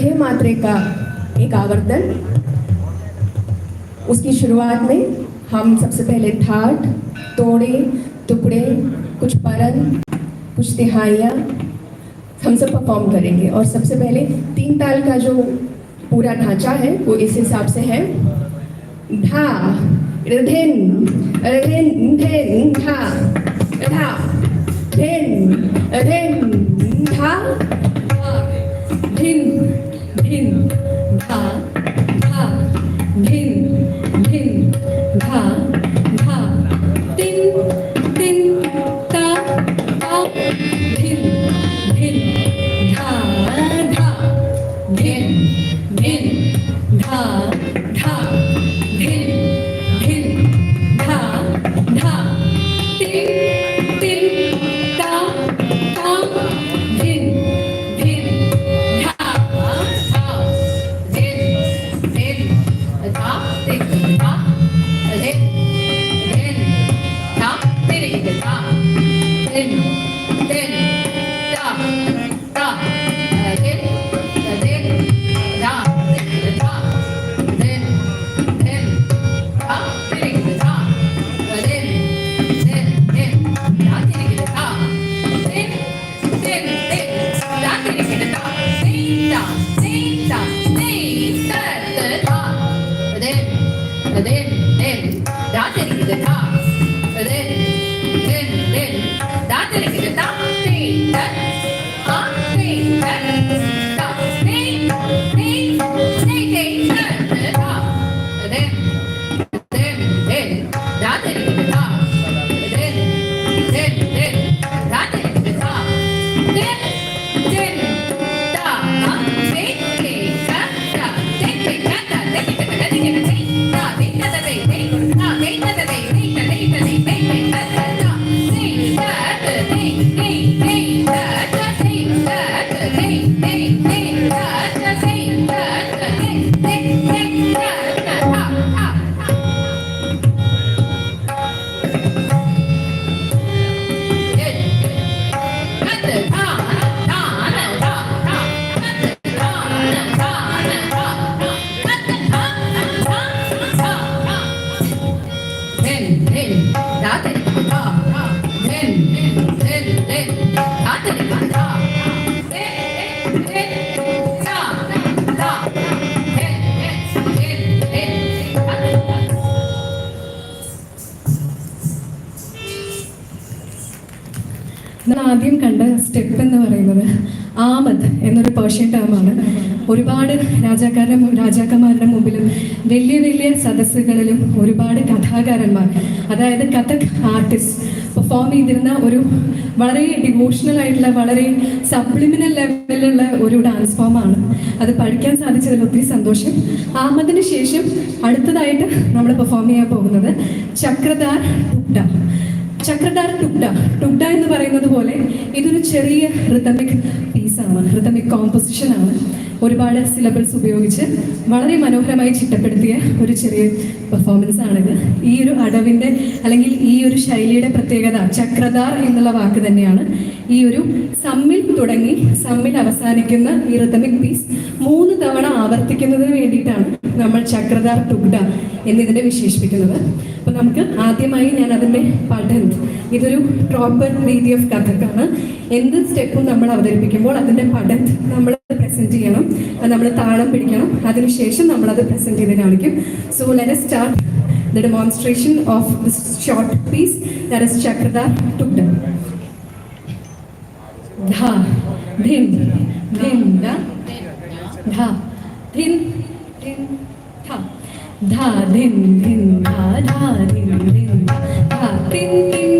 वंदे मातरे का एक आवर्तन। उसकी शुरुआत में हम सबसे पहले ठाट, तोड़े, टुकड़े, कुछ परन कुछ तिहाइयाँ हम सब परफॉर्म करेंगे। और सबसे पहले तीन ताल का जो पूरा ढांचा है, वो इस हिसाब से है। ढा धिन धिन धिन ढा ढा धिन धिन ढा धिन ঢিন ধা ধা ঢিন Hey! ആദ്യം കണ്ട സ്റ്റെപ്പ് എന്ന് പറയുന്നത് ആമദ് എന്നൊരു പേർഷ്യൻ ടേമാണ് ഒരുപാട് രാജാക്കാരുടെ രാജാക്കന്മാരുടെ മുമ്പിലും വലിയ വലിയ സദസ്സുകളിലും ഒരുപാട് കഥാകാരന്മാർ അതായത് കഥക് ആർട്ടിസ്റ്റ് പെർഫോം ചെയ്തിരുന്ന ഒരു വളരെ ഡിവോഷണൽ ആയിട്ടുള്ള വളരെ സപ്ലിമിനൽ ലെവലിലുള്ള ഒരു ഡാൻസ് ഫോമാണ് അത് പഠിക്കാൻ സാധിച്ചതിൽ ഒത്തിരി സന്തോഷം. ആമദിന് ശേഷം അടുത്തതായിട്ട് നമ്മൾ പെർഫോം ചെയ്യാൻ പോകുന്നത് ചക്രധാർ ടുക്ഡ ചക്രധാർ ടുക്ഡ ടുക്ഡ എന്ന് പറയുന്നത് പോലെ ഇതൊരു ചെറിയ റിതമിക് പീസാണ് റിതമിക് കോമ്പോസിഷൻ ആണ്. ഒരുപാട് സിലബിൾസ് ഉപയോഗിച്ച് വളരെ മനോഹരമായി ചിട്ടപ്പെടുത്തിയ ഒരു ചെറിയ പെർഫോമൻസ് ആണിത് ഈ ഒരു അടവിന്റെ അല്ലെങ്കിൽ ഈ ഒരു ശൈലിയുടെ പ്രത്യേകത ചക്രധാർ എന്നുള്ള വാക്ക് തന്നെയാണ്. ഈ ഒരു സമ്മിൽ തുടങ്ങി സമ്മിൽ അവസാനിക്കുന്ന ഈ റിതമിക് പീസ് മൂന്ന് തവണ ആവർത്തിക്കുന്നതിന് വേണ്ടിയിട്ടാണ് നമ്മൾ ചക്രധാർ ടുഗ്ഡ എന്നിതിനെ വിശേഷിപ്പിക്കുന്നത്. അപ്പോൾ നമുക്ക് ആദ്യമായി ഞാൻ അതിന്റെ പഠനം ഇതൊരു പ്രോപ്പർ രീതി ഓഫ് കഥക്കാണ്. എന്ത് സ്റ്റെപ്പും നമ്മൾ അവതരിപ്പിക്കുമ്പോൾ അതിന്റെ പഠനം നമ്മൾ പ്രസന്റ് ചെയ്യണം. നമ്മൾ താളം പിടിക്കണം. അതിനുശേഷം നമ്മൾ അത് പ്രസന്റ് ചെയ്ത് കാണിക്കും. So let start the demonstration of this short piece that is chakradar tukda ധ ധിൻ ധിൻ ധ ധ ധിൻ ധിൻ ധ ധ ധിൻ ധിൻ ധ ധ ധിൻ ധിൻ ധിൻ ധിൻ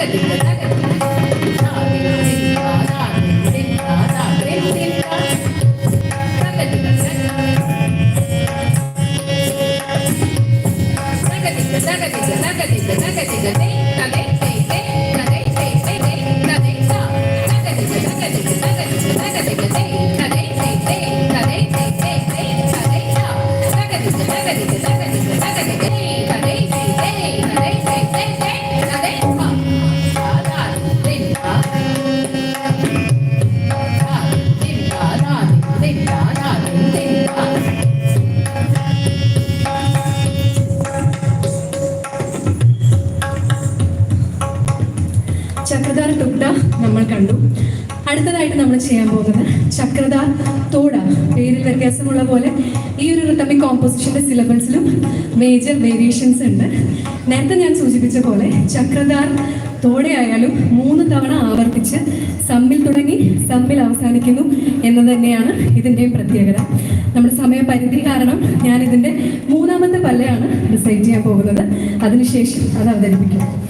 Taca, taca. ചെയ്യാൻ പോകുന്നത്. ചക്രത തോട പേരിൽ വ്യത്യാസമുള്ള പോലെ ഈ ഒരു റിത്തമിക് കോമ്പോസിഷന്റെ സിലബസിലും മേജർ വേരിയേഷൻസ് ഉണ്ട്. നേരത്തെ ഞാൻ സൂചിപ്പിച്ച പോലെ ചക്രധാർ തോടെയായാലും മൂന്ന് തവണ ആവർത്തിച്ച് സമ്മിൽ തുടങ്ങി സമ്മിൽ അവസാനിക്കുന്നു എന്ന് തന്നെയാണ് ഇതിന്റെയും പ്രത്യേകത. നമ്മുടെ സമയപരിധി കാരണം ഞാൻ ഇതിന്റെ മൂന്നാമത്തെ പല്ലയാണ് ഡിസൈഡ് ചെയ്യാൻ പോകുന്നത്. അതിനുശേഷം അത് അവതരിപ്പിക്കും.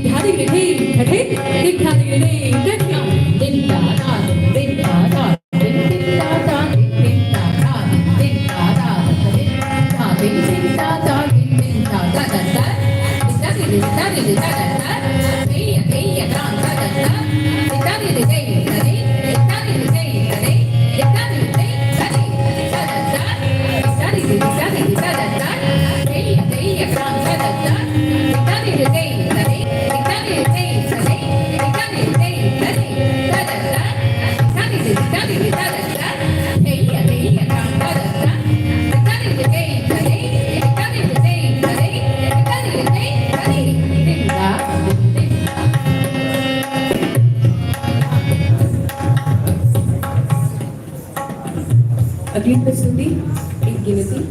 వినిపిస్తుంది in Guinea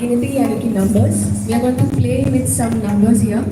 Guinea and Guinea numbers. We are going to play with some numbers here.